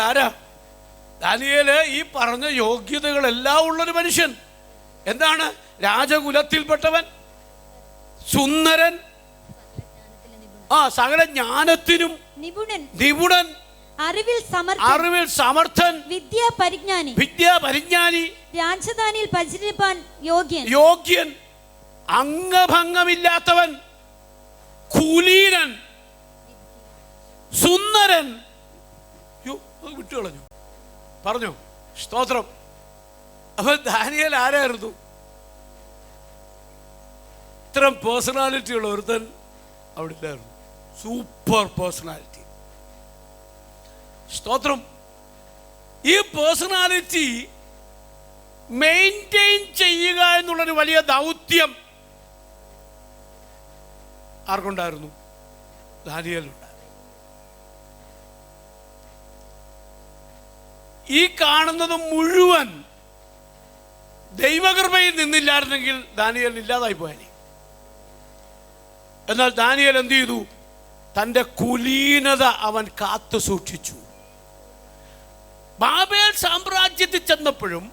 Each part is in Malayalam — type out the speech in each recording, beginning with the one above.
ആരാ? ദാനിയേൽ ഈ പറഞ്ഞ യോഗ്യതകളെല്ലാം ഉള്ളൊരു മനുഷ്യൻ. എന്താണ്? രാജകുലത്തിൽപ്പെട്ടവൻ സുന്ദരൻ ആ സകല ജ്ഞാനത്തിനും നിപുണൻ. നിപുണൻ അറിവിൽ സമർത്ഥൻ. അറിവിൽ സമർത്ഥൻ. വിദ്യാ പരിജ്ഞാനി. വിദ്യാ പരിജ്ഞാനി. രാജധാനിയിൽ പരിചരിപ്പാൻ യോഗ്യൻ. യോഗ്യൻ അംഗഭംഗമില്ലാത്തവൻ കുലീനൻ സുന്ദരൻ പറഞ്ഞോ സ്തോത്രം. അപ്പൊ ദാനിയൽ ആരായിരുന്നു? ഇത്തരം പേഴ്സണാലിറ്റി ഉള്ള ഒരുത്തൻ അവിടെ ഇല്ലായിരുന്നു. സൂപ്പർ പേഴ്സണാലിറ്റി സ്തോത്രം. ഈ പേഴ്സണാലിറ്റി മെയിന്റെയിൻ ചെയ്യുക എന്നുള്ളൊരു വലിയ ദൗത്യം ആർക്കുണ്ടായിരുന്നു? ദാനിയലുണ്ടായിരുന്നു ഈ കാണുന്നത് മുഴുവൻ ദൈവകൃപയിൽ നിന്നില്ലായിരുന്നെങ്കിൽ ദാനിയൽ ഇല്ലാതായി പോയാനെ. എന്നാൽ ദാനിയൽ എന്ത് ചെയ്തു? തന്റെ കുലീനത അവൻ കാത്തു സൂക്ഷിച്ചു. ബാബേൽ സാമ്രാജ്യത്തിൽ ചെന്നപ്പോഴും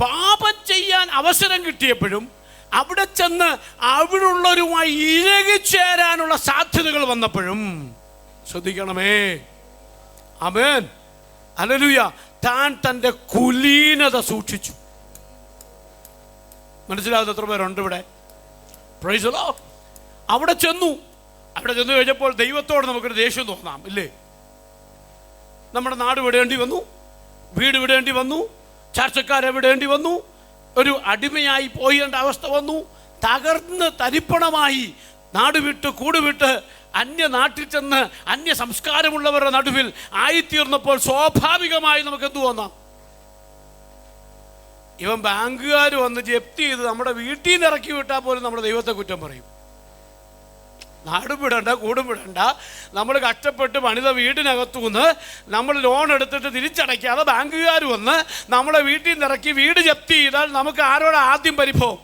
പാപം ചെയ്യാൻ അവസരം കിട്ടിയപ്പോഴും അവിടെ ചെന്ന് അവിടുള്ളവരുമായി ഇഴകിച്ചേരാനുള്ള സാധ്യതകൾ വന്നപ്പോഴും ശ്രദ്ധിക്കണമേ. Amen hallelujah. താൻ തന്റെ കുലീനത സൂക്ഷിച്ചു. മനസ്സിലാവുന്ന എത്ര പേരുണ്ട് ഇവിടെ. പ്രൈസലോ അവിടെ ചെന്നു. അവിടെ ചെന്ന് കഴിഞ്ഞപ്പോൾ ദൈവത്തോട് നമുക്കൊരു ദേഷ്യം തോന്നാം ഇല്ലേ? നമ്മുടെ നാട് വിടേണ്ടി വന്നു. വീട് വിടേണ്ടി വന്നു. ചർച്ചക്കാരെ വിടേണ്ടി വന്നു. ഒരു അടിമയായി പോയേണ്ട അവസ്ഥ വന്നു. തകർന്ന് തരിപ്പണമായി നാട് വിട്ട് കൂട് വിട്ട് അന്യ നാട്ടിൽ ചെന്ന് അന്യ സംസ്കാരമുള്ളവരുടെ നടുവിൽ ആയിത്തീർന്നപ്പോൾ സ്വാഭാവികമായി നമുക്ക് എന്തു വന്നാം? ഇവൻ ബാങ്കുകാർ വന്ന് ജപ്തി ചെയ്ത് നമ്മുടെ വീട്ടിൽ നിന്ന് ഇറക്കി വിട്ടാൽ പോലും നമ്മുടെ ദൈവത്തെ കുറ്റം പറയും. നാടും വിടണ്ട കൂടും വിടണ്ട. നമ്മൾ കഷ്ടപ്പെട്ട് പണിത വീടിനകത്തു നിന്ന് നമ്മൾ ലോൺ എടുത്തിട്ട് തിരിച്ചടയ്ക്കാതെ ബാങ്കുകാർ വന്ന് നമ്മളെ വീട്ടിൽ നിന്ന് ഇറക്കി വീട് ജപ്തി ചെയ്താൽ നമുക്ക് ആരോട് ആദ്യം പരിഭവം?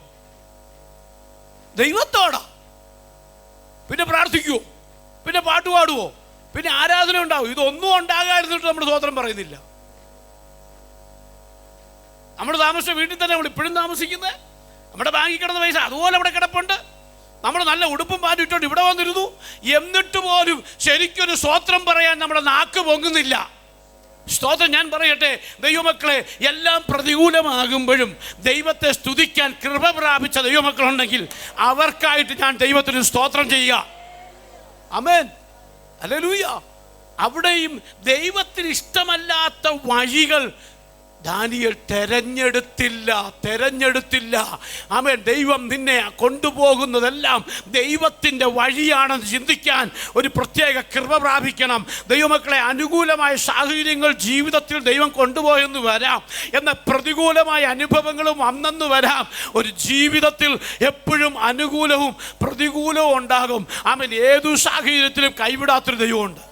ദൈവത്തോടാ. പിന്നെ പ്രാർത്ഥിക്കുവോ? പിന്നെ പാട്ട് പാടുവോ? പിന്നെ ആരാധന ഉണ്ടാവും? ഇതൊന്നും ഉണ്ടാകാതിരുന്നിട്ട് നമ്മൾ സ്വോത്രം പറയുന്നില്ല. നമ്മൾ താമസിച്ച വീട്ടിൽ തന്നെ നമ്മൾ ഇപ്പോഴും താമസിക്കുന്നത്. നമ്മുടെ ബാങ്കിൽ കിടന്ന പൈസ അതുപോലെ അവിടെ കിടപ്പുണ്ട്. നമ്മൾ നല്ല ഉടുപ്പും പാലും ഇട്ടോണ്ട് ഇവിടെ വന്നിരുന്നു. എന്നിട്ട് പോലും ശരിക്കൊരു സ്വോത്രം പറയാൻ നമ്മുടെ നാക്ക് പൊങ്ങുന്നില്ല. സ്തോത്രം ഞാൻ പറയട്ടെ ദൈവമക്കളെ എല്ലാം പ്രതികൂലമാകുമ്പോഴും ദൈവത്തെ സ്തുതിക്കാൻ കൃപ പ്രാപിച്ച ദൈവമക്കളുണ്ടെങ്കിൽ അവർക്കായിട്ട് ഞാൻ ദൈവത്തിന് സ്തോത്രം ചെയ്യുക. അമേൻ അല്ലലൂയ അവിടെയും ദൈവത്തിന് ഇഷ്ടമല്ലാത്ത വഴികൾ ദാനിയൽ തെരഞ്ഞെടുത്തില്ല തെരഞ്ഞെടുത്തില്ല. അവൻ ദൈവം നിന്നെ കൊണ്ടുപോകുന്നതെല്ലാം ദൈവത്തിന്റെ വഴിയാണെന്ന് ചിന്തിക്കാൻ ഒരു പ്രത്യേക കൃപ പ്രാപിക്കണം. ദൈവമക്കളെ അനുകൂലമായ സാഹചര്യങ്ങൾ ജീവിതത്തിൽ ദൈവം കൊണ്ടുപോയെന്ന് വരാം. എന്ന പ്രതികൂലമായ അനുഭവങ്ങളും വന്നെന്ന് വരാം. ഒരു ജീവിതത്തിൽ എപ്പോഴും അനുകൂലവും പ്രതികൂലവും ഉണ്ടാകും. അവൻ ഏതു സാഹചര്യത്തിലും കൈവിടാത്തൊരു ദൈവമുണ്ട്.